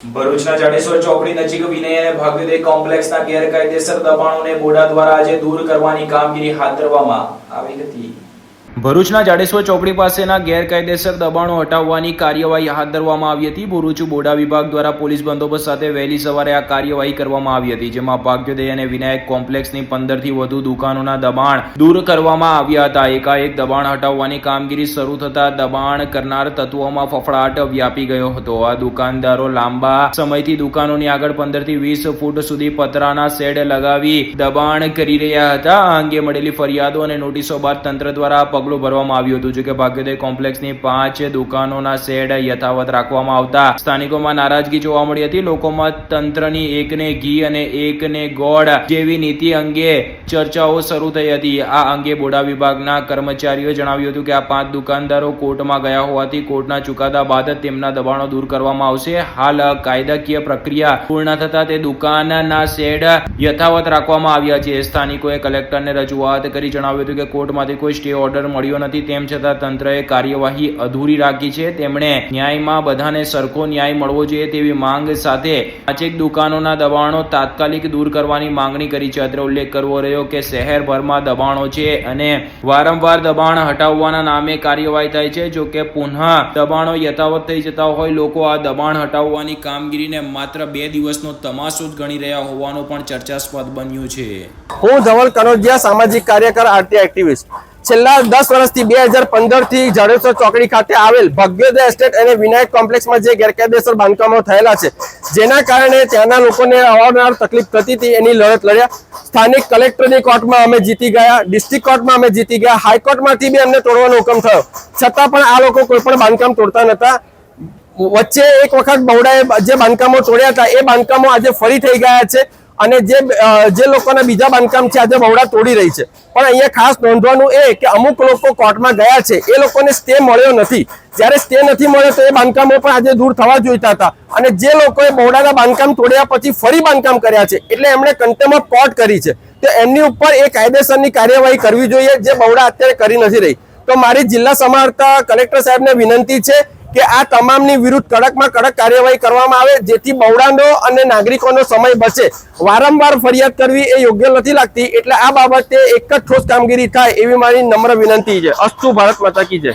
ભરૂચના જાડેશ્વર ચોકડી નજીક વિનય અને ભાગ્યોદય કોમ્પ્લેક્સના ગેરકાયદેસર દબાણોને બોડા દ્વારા આજે દૂર કરવાની કામગીરી હાથ ધરવામાં આવી હતી. ભરૂચના જાડેશ્વર ચોકડી પાસેના ગેરકાયદેસર દબાણો હટાવવાની કાર્યવાહી હાથ ધરવામાં આવી હતી. ભરૂચ બોડા વિભાગ દ્વારા પોલીસ બંદોબસ્ત સાથે વહેલી સવારે આ કાર્યવાહી કરવામાં આવી હતી, જેમાં ભાગ્યોદય અને વિનાયક કોમ્પ્લેક્સની પંદરથી વધુ દુકાનોના દબાણ દૂર કરવામાં આવ્યા હતા. એકાએક દબાણ હટાવવાની કામગીરી શરૂ થતા દબાણ કરનાર તત્વોમાં ફફડાટ વ્યાપી ગયો હતો. આ દુકાનદારો લાંબા સમયથી દુકાનોની આગળ પંદરથી વીસ ફૂટ સુધી પતરાના શેડ લગાવી દબાણ કરી રહ્યા હતા. આ અંગે મળેલી ફરિયાદો અને નોટિસો બાદ તંત્ર દ્વારા આ પગલું ભરવામાં આવ્યો હતો, જો કે ભાગ્યોદય કોમ્પ્લેક્સની પાંચ દુકાનોના શેડ યથાવત રાખવામાં આવતા. સ્થાનિકોમાં નારાજગી જોવા મળી હતી. લોકોમાં તંત્રની એકને ઘી અને એકને ગોળ જેવી નીતિ અંગે ચર્ચાઓ શરૂ થઈ હતી. આ અંગે બોડા વિભાગના કર્મચારીઓએ જણાવ્યું હતું કે આ પાંચ દુકાનદારો કોર્ટમાં ગયા હોવાથી કોર્ટના ચુકાદા બાદ તેમના દબાણો દૂર કરવામાં આવશે. હાલ કાયદાકીય પ્રક્રિયા પૂર્ણ થતા તે દુકાનના શેડ યથાવત રાખવામાં આવ્યા છે. સ્થાનિકોએ કલેક્ટરને રજૂઆત કરી જણાવ્યું હતું કે કોર્ટમાંથી કોઈ સ્ટે ઓર્ડર મળ્યો નથી. તેમ છતાં તંત્રએ કાર્યવાહી અધૂરી રાખી છે. તેમણે ન્યાયમાં બધાને સરખો ન્યાય મળવો જોઈએ તેવી માંગ સાથે પાંચેક દુકાનોના દબાણો તાત્કાલિક દૂર કરવાની માંગણી કરી છે. અત્રે ઉલ્લેખ કરવો રહ્યો કે શહેરભરમાં દબાણો છે અને વારંવાર દબાણ હટાવવાના નામે કાર્યવાહી થાય છે. જો કે પુનઃ દબાણો યથાવત થઈ જતા હોય, લોકો આ દબાણ હટાવવાની કામગીરીને માત્ર બે દિવસનો તમાશો જ ગણી રહ્યા હોવાનું પણ ચર્ચાસ્પદ બન્યું છે. હું ધવલ કનોજિયા, સામાજિક કાર્યકર આરટી એક્ટિવિસ્ટ. છેલ્લા દસ વર્ષથી બે હજાર પંદરથી જડેશ્વર ચોકડી ખાતે આવેલ ભગ્યોદય એસ્ટેટ અને વિનાયક કોમ્પ્લેક્સમાં જે ગેરકાયદેસર બાંધકામો થયેલા છે, જેના કારણે ત્યાંના લોકોને અવારનવાર તકલીફ થતી હતી, એની લડત લડ્યા. સ્થાનિક કલેક્ટરની કોર્ટમાં અમે જીતી ગયા, ડિસ્ટ્રિક્ટ કોર્ટમાં અમે જીતી ગયા હાઈકોર્ટમાંથી બી અમને તોડવાનો હુકમ થયો. છતાં પણ આ લોકો કોઈ પણ બાંધકામ તોડતા નતા વચ્ચે એક વખત બહુડાએ જે બાંધકામો તોડ્યા હતા, એ બાંધકામો આજે ફરી થઈ ગયા છે. અને જે જે લોકોના બીજા બાંધકામ છે, આજે બહુડા તોડી રહી છે. પણ અહીંયા ખાસ નોંધવાનું એ કે અમુક લોકો કોર્ટમાં ગયા છે, એ લોકોને સ્ટે મળ્યો નથી. જ્યારે સ્ટે નથી મળ્યો તો એ બાંધકામો પણ આજે દૂર થવા જોઈતા હતા. અને જે લોકોએ બહુડાના બાંધકામ તોડ્યા પછી ફરી બાંધકામ કર્યા છે, એટલે એમણે કન્ટેમ ઓફ કોર્ટ કરી છે. તો એમની ઉપર એ કાયદેસરની કાર્યવાહી કરવી જોઈએ, જે બહુડા અત્યારે કરી નથી રહી. તો મારી જિલ્લા સમારતા કલેક્ટર સાહેબને વિનંતી છે કે આ તમામની વિરુદ્ધ કડકમાં કડક કાર્યવાહી કરવામાં આવે, જેથી બહુડાનો અને નાગરિકોનો સમય બચે. વારંવાર ફરિયાદ કરવી એ યોગ્ય નથી લાગતી, એટલે આ બાબતે એક જ ઠોસ કામગીરી થાય એવી મારી નમ્ર વિનંતી છે. અસ્તુ ભારત માતા કી જય.